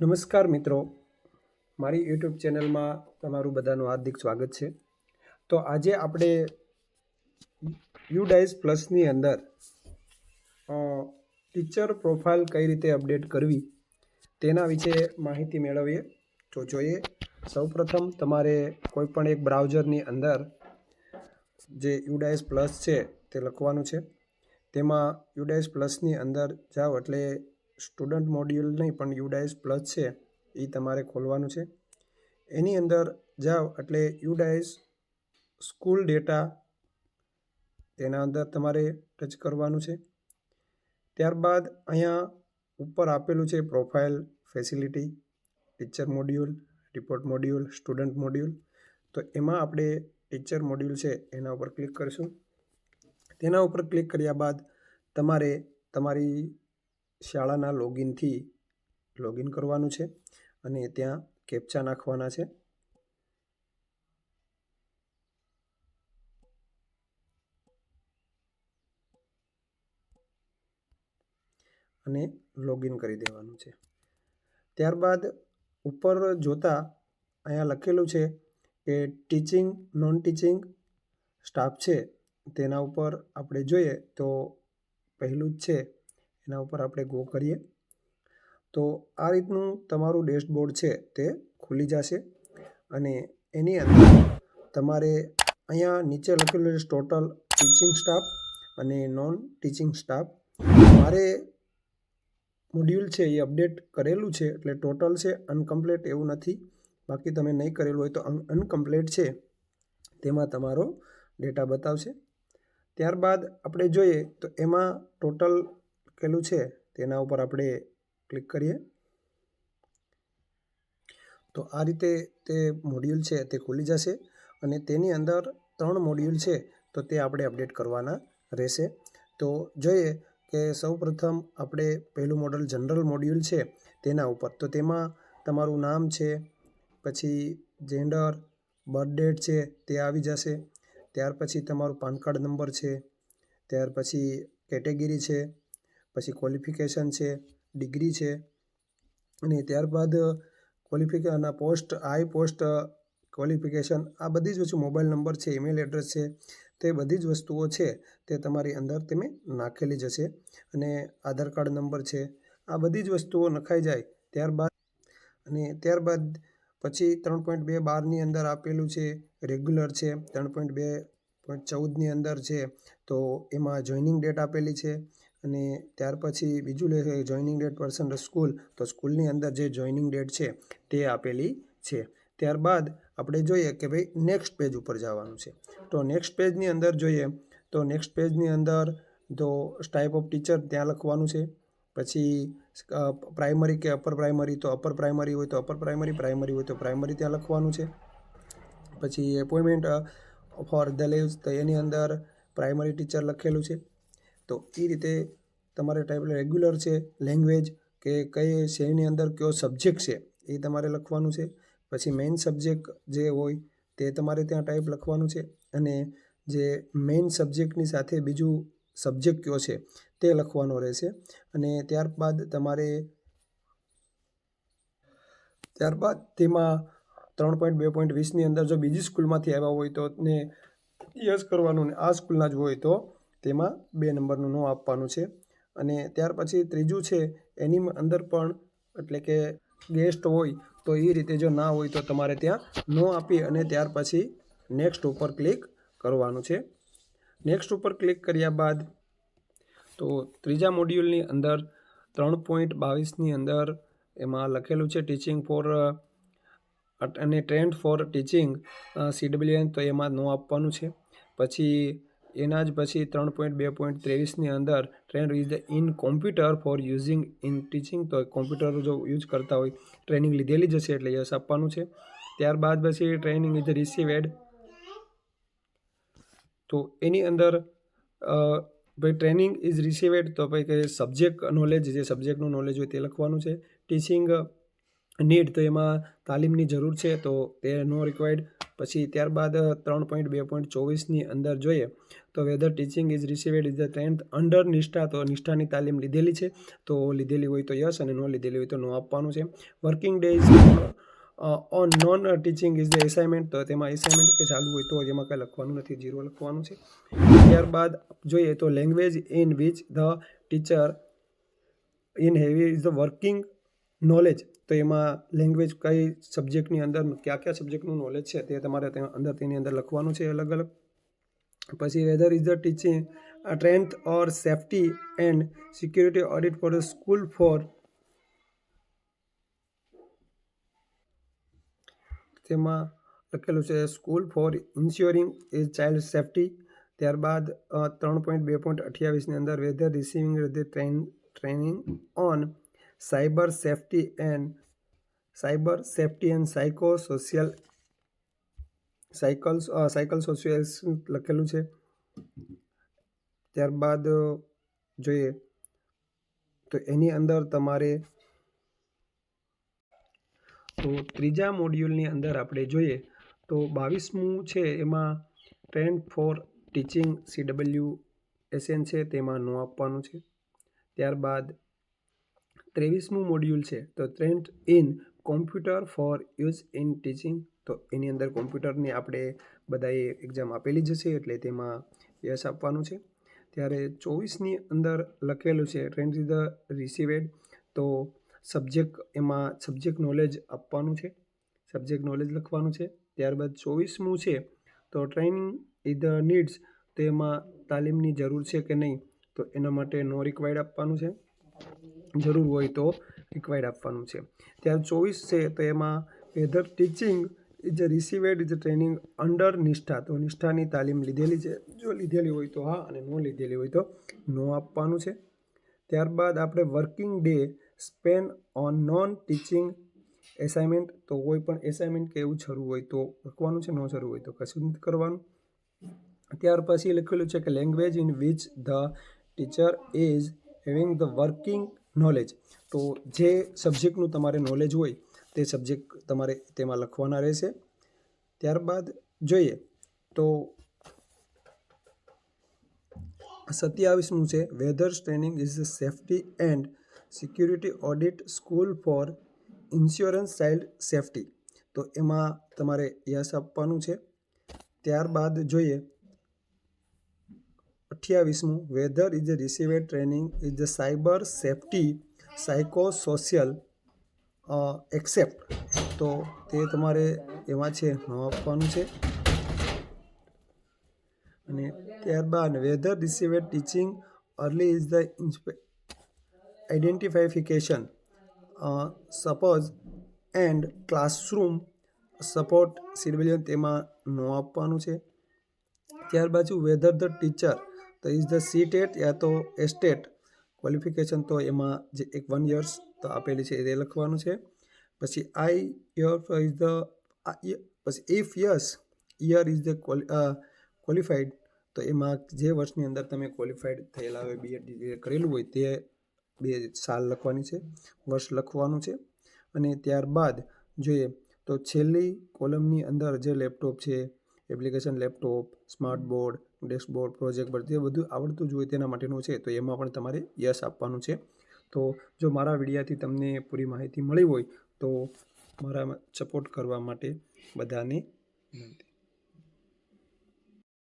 નમસ્કાર મિત્રો. મારી યુટ્યુબ ચેનલમાં તમારું બધાનું હાર્દિક સ્વાગત છે. તો આજે આપણે યુડાઇસ પ્લસની અંદર ટીચર પ્રોફાઇલ કઈ રીતે અપડેટ કરવી તેના વિશે માહિતી મેળવીએ. તો જોઈએ, સૌપ્રથમ તમારે કોઈપણ એક બ્રાઉઝરની અંદર જે યુડાઇસ પ્લસ છે તે લખવાનું છે. તેમાં યુડાઇસ પ્લસની અંદર જાઓ એટલે સ્ટુડન્ટ મોડ્યુલ નહીં, પણ યુડાઇસ પ્લસ છે, એ તમારે ખોલવાનું છે. એની અંદર જાઓ, એટલે યુડાઇસ સ્કૂલ ડેટા તેના અંદર તમારે ટચ કરવાનું છે. ત્યારબાદ અહીંયા ઉપર આપેલું છે profile facility, teacher module, report module, student module. તો એમાં આપણે ટીચર મોડ્યુલ છે, એના ઉપર ક્લિક કરીશું. તેના ઉપર ક્લિક કર્યા બાદ તમારે તમારી શાળાના લોગિનથી લોગિન કરવાનું છે અને ત્યાં કેપ્ચા નાખવાના છે. અને લોગિન કરી દેવાનું છે. ત્યારબાદ ઉપર જોતા અહીંયા લખેલું છે કે ટીચિંગ નોન ટીચિંગ સ્ટાફ છે. તેના ઉપર આપણે જોઈએ તો પહેલું જ છે એના ઉપર આપણે ગો કરીએ. તો આ રીતનું તમારું ડેશબોર્ડ છે તે ખુલી જશે અને એની અંદર તમારે અહીંયા નીચે લખેલું છે ટોટલ ટીચિંગ સ્ટાફ અને નોન ટીચિંગ સ્ટાફ. મારે મોડ્યુલ છે એ અપડેટ કરેલું છે એટલે ટોટલ છે અનકમ્પ્લીટ એવું નથી. બાકી તમે નહીં કરેલું હોય તો અનકમ્પ્લીટ છે તેમાં તમારો ડેટા બતાવશે. ત્યારબાદ આપણે જોઈએ તો એમાં ટોટલ લખેલું છે, તેના ઉપર આપણે ક્લિક કરીએ. તો આ રીતે તે મોડ્યુલ છે તે ખુલી જશે અને તેની અંદર ત્રણ મોડ્યુલ છે, તો તે આપણે અપડેટ કરવાના રહેશે. તો જોઈએ કે સૌપ્રથમ આપણે પહેલું મોડલ જનરલ મોડ્યુલ છે તેના ઉપર. તો તેમાં તમારું નામ છે, પછી જેન્ડર બર્થ ડેટ છે તે આવી જશે. ત્યાર પછી તમારું પાન કાર્ડ નંબર છે, ત્યાર પછી કેટેગરી છે પછી ક્વોલિફિકેશન છે ડિગ્રી છે. અને ત્યારબાદ qualification post I post qualification આ બધી જ વસ્તુ મોબાઈલ નંબર છે ઈમેલ એડ્રેસ છે, તે બધી જ વસ્તુઓ છે, તે તમારી અંદર તમે નાખેલી જ હશે. અને આધાર કાર્ડ નંબર છે, આ બધી જ વસ્તુઓ નખાઈ જાય ત્યારબાદ અને ત્યારબાદ પછી ત્રણ પોઈન્ટ બે બારની અંદર આપેલું છે રેગ્યુલર છે, ત્રણ પોઈન્ટ બે પોઈન્ટ ચૌદની અંદર છે, તો એમાં જોઈનિંગ ડેટ આપેલી છે અને ત્યાર પછી બીજું લે જોઈનિંગ ડેટ પર્સન સ્કૂલ તો સ્કૂલની અંદર જે જોઈનિંગ ડેટ છે તે આપેલી છે. ત્યારબાદ આપણે જોઈએ કે ભાઈ નેક્સ્ટ પેજ ઉપર જવાનું છે. તો નેક્સ્ટ પેજની અંદર જોઈએ, તો નેક્સ્ટ પેજની અંદર તો ટાઈપ ઓફ ટીચર ત્યાં લખવાનું છે. પછી પ્રાઇમરી કે અપર પ્રાઇમરી તો અપર પ્રાઇમરી હોય, તો અપર પ્રાઇમરી પ્રાઇમરી હોય, તો પ્રાઇમરી ત્યાં લખવાનું છે. પછી એપોઇન્ટમેન્ટ ફોર ધ લીવ્સ તો એની અંદર પ્રાઇમરી ટીચર લખેલું છે. તો એ રીતે તમારે ટાઈપ રેગ્યુલર છે લેંગ્વેજ કે કઈ શ્રેણીની અંદર કયો સબ્જેક્ટ છે, એ તમારે લખવાનું છે. પછી મેઇન સબ્જેક્ટ જે હોય તે તમારે ત્યાં ટાઈપ લખવાનું છે અને જે મેઇન સબ્જેક્ટની સાથે બીજું સબ્જેક્ટ કયો છે તે લખવાનો રહેશે. અને ત્યારબાદ તમારે ત્યારબાદ તેમાં ત્રણ પોઈન્ટ બે પોઈન્ટ વીસની અંદર જો બીજી સ્કૂલમાંથી આવ્યા હોય તો ને યસ કરવાનું ને આ સ્કૂલના જ હોય તો તેમાં બે નંબરનું નો આપવાનું છે. અને ત્યાર પછી ત્રીજું છે, એની અંદર પણ એટલે કે ગેસ્ટ હોય તો એ રીતે જો ના હોય તો તમારે ત્યાં નો આપી અને ત્યાર પછી નેક્સ્ટ ઉપર ક્લિક કરવાનું છે. નેક્સ્ટ ઉપર ક્લિક કર્યા બાદ તો ત્રીજા મોડ્યુલની અંદર ત્રણ પોઈન્ટ બાવીસની અંદર એમાં લખેલું છે ટીચિંગ ફોર અને ટ્રેન્ડ ફોર ટીચિંગ સીડબ્લ્યુએન તો એમાં નો આપવાનું છે. પછી એના જ પછી ત્રણ પોઈન્ટ બે પોઈન્ટ ત્રેવીસની અંદર train is the in computer for using in teaching તો કોમ્પ્યુટર જો યુઝ કરતા હોય ટ્રેનિંગ લીધેલી જ હશે એટલે યસ આપવાનું છે. ત્યારબાદ પછી ટ્રેનિંગ ઇઝ રિસીવેડ તો એની અંદર ભાઈ ટ્રેનિંગ ઇઝ રિસીવેડ તો ભાઈ કે સબ્જેક્ટ નોલેજ જે સબ્જેક્ટનું નોલેજ હોય તે લખવાનું છે. ટીચિંગ નીડ તો એમાં તાલીમની જરૂર છે, તો તે નો રિક્વાયર્ડ પછી ત્યારબાદ ત્રણ પોઈન્ટ બે પોઈન્ટ ચોવીસની અંદર જોઈએ, તો whether teaching is received is the tenth under Nishtha, તો નિષ્ઠાની તાલીમ લીધેલી છે, તો લીધેલી હોય તો યસ અને નો લીધેલી હોય તો નો આપવાનું છે. Working day is on non teaching is the assignment તો તેમાં એસાઇનમેન્ટ કે ચાલુ હોય તો એમાં કંઈ લખવાનું નથી જીરો લખવાનું છે. ત્યારબાદ જોઈએ તો language in which the teacher in heavy is the working knowledge તો એમાં લેંગ્વેજ કઈ સબ્જેક્ટની અંદર કયા કયા સબ્જેક્ટનું નોલેજ છે તે તમારે અંદર તેની અંદર લખવાનું છે અલગ અલગ. પછી whether is the teaching strength or safety and security audit for the school for તેમાં લખેલું છે school for ensuring is child safety ત્યારબાદ ત્રણ પોઈન્ટ બે પોઈન્ટ અઠ્યાવીસની અંદર whether receiving the train training on cyber safety and cyber safety and psycho social cycle cycle social લખેલું છે. ત્યારબાદ જોઈએ. તો એની અંદર તમારે તો ત્રીજા મોડ્યુલની અંદર આપણે જોઈએ તો બાવીસમું છે એમાં trained for teaching CW SN છે તેમાં નો આપવાનું છે. ત્યારબાદ ત્રેવીસમું મોડ્યુલ છે, તો trained in computer for use in teaching તો એની અંદર કોમ્પ્યુટરની આપણે બધાએ એક્ઝામ આપેલી જ છે એટલે તેમાં યસ આપવાનું છે. ત્યારે ચોવીસની અંદર લખેલું છે ટ્રેન્ડ ઇઝ ધ રિસીવેડ તો સબ્જેક્ટ એમાં સબ્જેક્ટ નોલેજ આપવાનું છે સબ્જેક્ટ નોલેજ લખવાનું છે. ત્યારબાદ ચોવીસમું છે, તો ટ્રેનિંગ ઇઝ ધ નીડ્સ તો એમાં તાલીમની જરૂર છે કે નહીં, તો એના માટે નો રિક્વાયર્ડ આપવાનું છે. જરૂર હોય તો રિક્વાયર્ડ આપવાનું છે. ત્યાર ચોવીસ છે તો એમાં whether teaching is a received is training under Nishtha તો નિષ્ઠાની તાલીમ લીધેલી છે. જો લીધેલી હોય તો હા અને નો લીધેલી હોય તો નો આપવાનું છે. ત્યારબાદ આપણે working day span on non teaching assignment તો કોઈ પણ એસાઇનમેન્ટ કે એવું શરૂ હોય તો લખવાનું છે. ન શરૂ હોય તો કશું નથી કરવાનું. ત્યાર પછી લખેલું છે કે language in which the teacher is having the working knowledge તો જે સબ્જેક્ટનું તમારે નોલેજ હોય, તે સબ્જેક્ટ તમારે તેમાં લખવાના રહેશે. ત્યારબાદ જોઈએ તો સત્યાવીસમું છે whether training is the safety and security audit school for insurance child safety તો એમાં તમારે યસ આપવાનું છે. ત્યારબાદ જોઈએ અઠ્યાવીસમું whether is a received training is the cyber safety psycho social except તો તે તમારે એમાં છે ન આપવાનું છે. અને ત્યારબાદ whether received teaching early is the identification suppose and classroom support સિડબિલિયન તેમાં નો આપવાનું છે. ત્યાર બાજુ વેધર ધ ટીચર તો ઇઝ ધ સી ટેટ યા તો એસ્ટેટ ક્વોલિફિકેશન તો એમાં જે એક વન યર્સ તો આપેલી છે એ લખવાનું છે. પછી આઈ યર ઇઝ ધ પછી if yes year is the qualified. તો એમાં જે વર્ષની અંદર તમે ક્વોલિફાઈડ થયેલા હોય બીએડ કરેલું હોય તે બે સાલ લખવાની છે, વર્ષ લખવાનું છે. અને ત્યારબાદ જોઈએ તો છેલ્લી કોલમની અંદર જે લેપટોપ છે application, laptop smart board desk board, project પર જે બધું આવડતું જ હોય તેના માટેનું છે, તો એમાં પણ તમારે યસ આપવાનું છે. તો જો મારા વિડીયાથી તમને પૂરી માહિતી મળી હોય, તો મારા સપોર્ટ કરવા માટે બધાને વિનંતી.